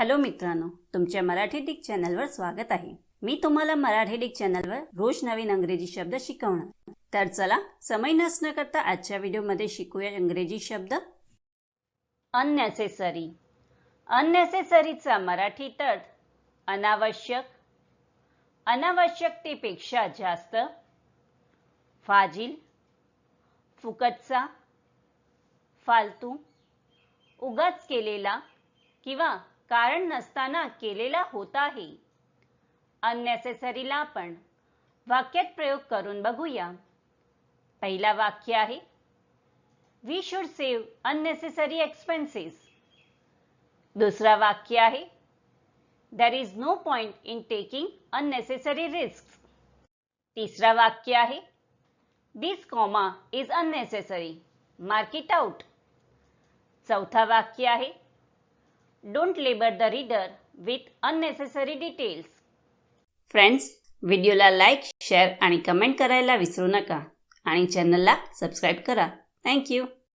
Hello मित्रांनो तुमच्या Marathi Dick चॅनलवर स्वागत आहे. मी तुम्हाला मराठी डिक चॅनलवर रोज नवीन अंग्रेजी शब्द शिकवणार. तर चला समय नसणं करता आजच्या व्हिडिओमध्ये शिकूया इंग्रजी शब्द. अननेसेसरी अननेसेसरीचा मराठी तट अनावश्यक. अनावश्यकतेपेक्षा जास्त. फाजील. फुकटचा. फालतू. उगाच केलेला किंवा कारण नसताना केलेला होत आहे. अननेसेसरीला आपण वाक्यात प्रयोग करून बघूया. पहिला वाक्य आहे we should save unnecessary expenses दुसरा वाक्य आहे there is no point in taking unnecessary risk तिसरा वाक्य आहे this comma is unnecessary mark it out चौथा वाक्य आहे don't labour the reader with unnecessary details friends व्हिडिओला लाईक शेअर आणि कमेंट करायला विसरू नका. आणि चॅनलला सबस्क्राईब करा. थँक्यू